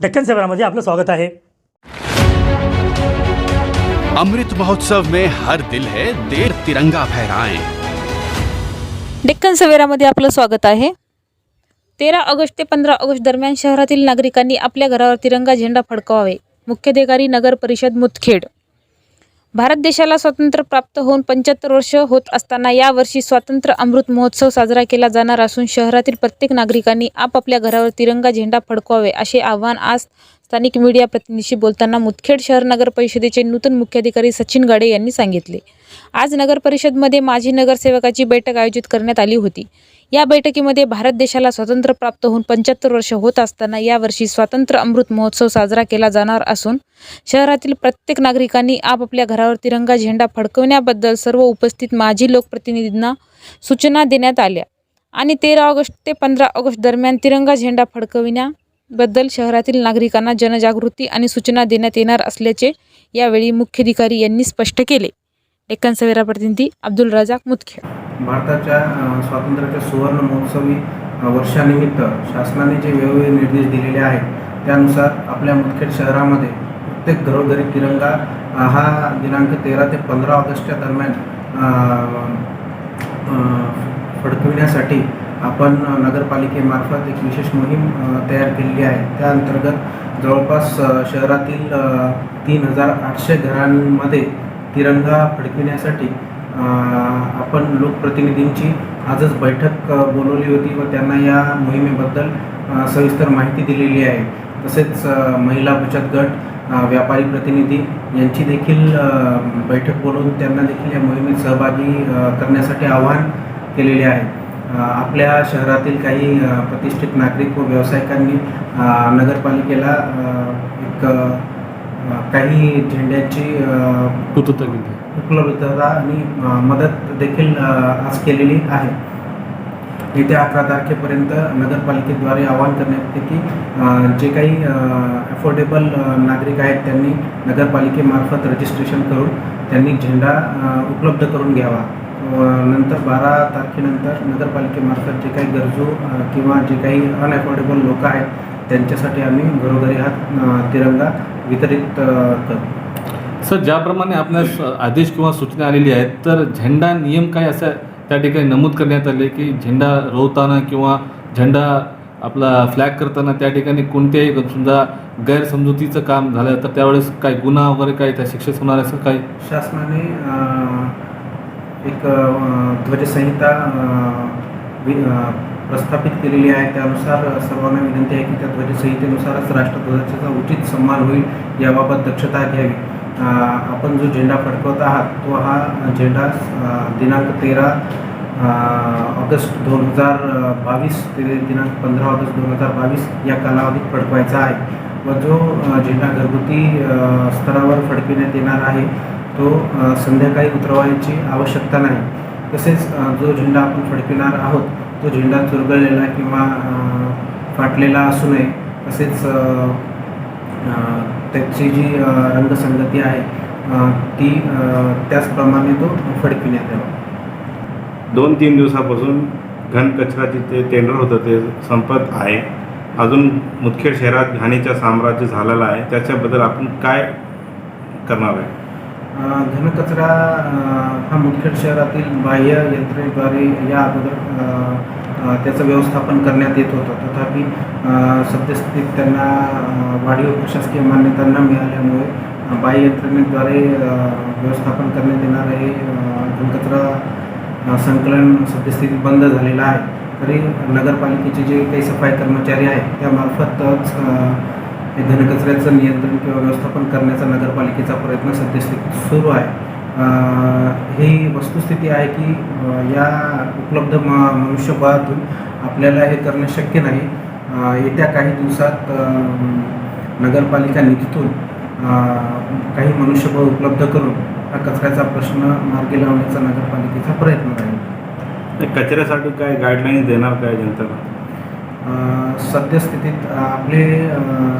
डेक्कन सेवरामध्ये आपलं स्वागत आहे. अमृत महोत्सव में हर दिल है देर तिरंगा फहराएं। डेक्कन सवेरामध्ये आपलं स्वागत आहे. तेरा ऑगस्ट ते पंधरा ऑगस्ट दरम्यान शहरातील नागरिकांनी आपल्या घरावर तिरंगा झेंडा फडकवावे. मुख्याधिकारी नगर परिषद मुदखेड. भारत देशाला स्वातंत्र्य प्राप्त होऊन पंच्याहत्तर वर्ष होत असताना यावर्षी स्वातंत्र्य अमृत महोत्सव साजरा केला जाणार असून शहरातील प्रत्येक नागरिकांनी आपापल्या घरावर तिरंगा झेंडा फडकवावे असे आवाहन आज स्थानिक मीडिया प्रतिनिधीशी बोलताना मुदखेड शहर नगर परिषदेचे नूतन मुख्याधिकारी सचिन गाडे यांनी सांगितले. आज नगर परिषदमध्ये माजी नगरसेवकाची बैठक आयोजित करण्यात आली होती. या बैठकीमध्ये भारत देशाला स्वातंत्र्य प्राप्त होऊन पंच्याहत्तर वर्ष होत असताना यावर्षी स्वातंत्र्य अमृत महोत्सव साजरा केला जाणार असून शहरातील प्रत्येक नागरिकांनी आपापल्या घरावर तिरंगा झेंडा फडकवण्याबद्दल सर्व उपस्थित माजी लोकप्रतिनिधींना सूचना देण्यात आल्या. आणि तेरा ऑगस्ट ते पंधरा ऑगस्ट दरम्यान तिरंगा झेंडा फडकविण्याबद्दल शहरातील नागरिकांना जनजागृती आणि सूचना देण्यात येणार असल्याचे यावेळी मुख्याधिकारी यांनी स्पष्ट केले. डेक्कन सवेरा प्रतिनिधी अब्दुल रजाक मुदखेड. भारताच्या स्वातंत्र्याच्या सुवर्ण महोत्सवी वर्षानिमित्त शासनाने जे वेगवेगळे निर्देश दिलेले आहेत त्यानुसार आपल्या मुदखेड शहरामध्ये प्रत्येक घरोघरी तिरंगा हा दिनांक तेरा ते पंधरा ऑगस्टच्या दरम्यान फडकविण्यासाठी आपण नगरपालिकेमार्फत एक विशेष मोहीम तयार केलेली आहे. त्या अंतर्गत जवळपास शहरातील तीन हजार आठशे घरांमध्ये तिरंगा फडकविण्यासाठी आपण लोकप्रतिनिधींची आजच बैठक बोलवली होती व त्यांना या मोहिमेबद्दल सविस्तर माहिती दिलेली आहे. तसेच महिला बचत गट व्यापारी प्रतिनिधी यांची देखील बैठक बोलवून त्यांना देखील या मोहिमेत सहभागी करण्यासाठी आवाहन केलेले आहे. आपल्या शहरातील काही प्रतिष्ठित नागरिक व व्यावसायिकांनी नगरपालिकेला एक काही झेंड्याची उपलब्धता आणि मदत देखील आज केलेली आहे. येत्या अकरा तारखेपर्यंत नगरपालिकेद्वारे आवाहन करण्यात येते की जे काही अफोर्डेबल नागरिक आहेत त्यांनी नगरपालिकेमार्फत रजिस्ट्रेशन करून त्यांनी झेंडा उपलब्ध करून घ्यावा. व नंतर बारा तारखेनंतर नगरपालिकेमार्फत जे काही गरजू किंवा जे काही अनअफोर्डेबल लोक आहेत त्यांच्यासाठी आम्ही घरोघरी हा तिरंगा वितरित करू सर ज्याप्रमाणे आपणास आदेश किंवा सूचना आलेली आहेत तर झेंडा नियम काय असं त्या ठिकाणी नमूद करण्यात आले की झेंडा रोवताना किंवा झेंडा आपला फ्लॅग करताना त्या ठिकाणी कोणत्याही समजा गैरसमजुतीचं काम झालं तर त्यावेळेस काय गुन्हा वगैरे काय त्या शिक्षेस होणार असं काही शासनाने एक ध्वजसंहिता वि- प्रस्थापित केलेली आहे. त्यानुसार सर्वांना विनंती आहे की त्या ध्वजसंहितेनुसारच राष्ट्रध्वजाचा उचित सन्मान होईल याबाबत दक्षता घ्यावी. आपण जो झेंडा फडकवत आहात तो हा झेंडा दिनांक तेरा ऑगस्ट दोन हजार बावीस ते दिनांक पंधरा ऑगस्ट दोन हजार बावीस या कालावधीत फडकवायचा आहे. व जो झेंडा घरगुती स्तरावर फडकविण्यात येणार आहे तो संध्याकाळी उतरवायची आवश्यकता नाही. तसेच जो झेंडा आपण फडकविणार आहोत तो झेंडा चुरगळलेला किंवा फाटलेला असू नये. तसेच त्याची जी रंगसंगती आहे ती त्याचप्रमाणे तो फडकविण्यात यावा. दोन तीन दिवसापासून घनकचराचे ते टेंडर होतं ते संपत आहे. अजून मुख्य शहरात घाणीचा साम्राज्य झालेलं आहे. त्याच्याबद्दल आपण काय करणार आहे? घनकचरा हा मुदखेड शहरातील बाह्य यंत्रणेद्वारे या अगोदर त्याचं व्यवस्थापन करण्यात येत होतं. तथापि सद्यस्थितीत त्यांना वाढीव प्रशासकीय मान्यता न मिळाल्यामुळे बाह्य यंत्रणेद्वारे व्यवस्थापन करण्यात येणार हे घनकचरा संकलन सद्यस्थितीत बंद झालेलं आहे. तरी नगरपालिकेचे जे काही सफाई कर्मचारी आहेत त्यामार्फतच हे घनकचऱ्याचं नियंत्रण किंवा व्यवस्थापन करण्याचा नगरपालिकेचा प्रयत्न सद्यस्थितीत सुरू आहे. ही वस्तुस्थिती आहे की या उपलब्ध म मनुष्यबळातून आपल्याला हे करणं शक्य नाही. येत्या काही दिवसात नगरपालिका निधीतून काही मनुष्यबळ उपलब्ध करून हा कचऱ्याचा प्रश्न मार्गी लावण्याचा नगरपालिकेचा प्रयत्न राहील. कचऱ्यासाठी काय गाईडलाईन्स देणार काय जनतेला सद्यस्थितीत आपले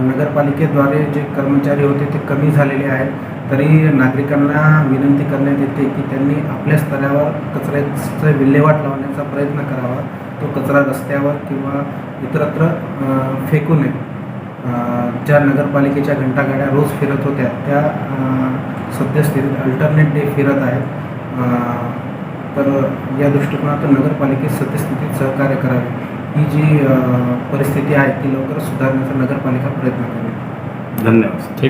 नगरपालिकेद्वारे जे कर्मचारी होते ते कमी झालेले आहेत. तरी नागरिकांना विनंती करण्यात येते की त्यांनी आपल्या स्तरावर कचऱ्याचं विल्हेवाट लावण्याचा प्रयत्न करावा. तो कचरा रस्त्यावर किंवा इतरत्र फेकू नये. ज्या नगरपालिकेच्या घंटागाड्या रोज फिरत होत्या त्या सद्यस्थितीत अल्टरनेट डे फिरत आहेत. तर या दृष्टिकोनातून नगरपालिकेत सद्यस्थितीत सहकार्य करावे. ही जी परिस्थिती आहे ती लवकरच सुधारण्याचा नगरपालिका प्रयत्न करेल. धन्यवाद. ठीक.